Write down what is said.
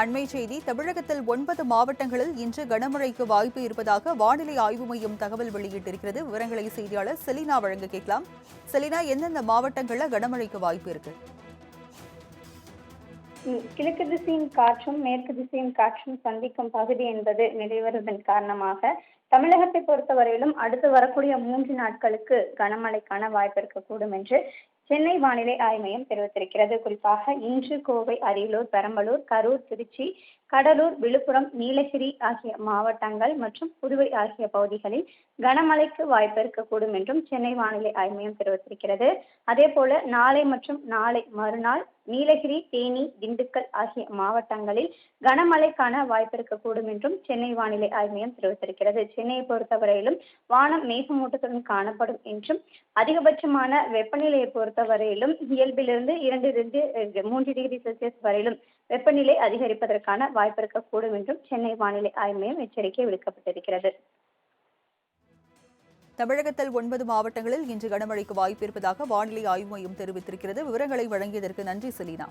அண்மை செய்தி தமிழகத்தில் ஒன்பது மாவட்டங்களில் இன்று கனமழைக்கு வாய்ப்பு இருப்பதாக வானிலை ஆய்வு மையம் தகவல் வெளியிட்டிருக்கிறது. விவரங்களை செய்தியாளர் செலினா வழங்க கேட்கலாம். செலினா எந்தெந்த மாவட்டங்களில் கனமழைக்கு வாய்ப்பு இருக்கு? கிழக்கு திசையின் காற்றும் மேற்கு திசையின் காற்றும் சந்திக்கும் பகுதி என்பது நிலைவருவதன் காரணமாக தமிழகத்தை பொறுத்தவரையிலும் அடுத்து வரக்கூடிய மூன்று நாட்களுக்கு கனமழைக்கான வாய்ப்பு இருக்கக்கூடும் என்று சென்னை வானிலை ஆய்வு மையம் தெரிவித்திருக்கிறது. குறிப்பாக இன்று கோவை அரியலூர் பெரம்பலூர் கரூர் திருச்சி கடலூர் விழுப்புரம் நீலகிரி ஆகிய மாவட்டங்கள் மற்றும் புதுவை ஆகிய பகுதிகளில் கனமழைக்கு வாய்ப்பு இருக்கக்கூடும் என்றும் சென்னை வானிலை ஆய்வு மையம் தெரிவித்திருக்கிறது. அதே போல நாளை மற்றும் நாளை மறுநாள் நீலகிரி தேனி திண்டுக்கல் ஆகிய மாவட்டங்களில் கனமழைக்கான வாய்ப்பிருக்கக்கூடும் என்றும் சென்னை வானிலை ஆய்வு மையம் தெரிவித்திருக்கிறது. சென்னையை பொறுத்தவரையிலும் வானம் மேகமூட்டத்துடன் காணப்படும் என்றும் அதிகபட்சமான வெப்பநிலையை பொறுத்தவரையிலும் இயல்பிலிருந்து இரண்டிலிருந்து மூன்று டிகிரி செல்சியஸ் வரையிலும் வெப்பநிலை அதிகரிப்பதற்கான வாய்ப்பு இருக்கக்கூடும் என்றும் சென்னை வானிலை ஆய்வு மையம் எச்சரிக்கை விடுக்கப்பட்டிருக்கிறது. தமிழகத்தில் ஒன்பது மாவட்டங்களில் இன்று கனமழைக்கு வாய்ப்பு இருப்பதாக வானிலை ஆய்வு மையம் தெரிவித்திருக்கிறது. விவரங்களை வழங்கியதற்கு நன்றி செலினா.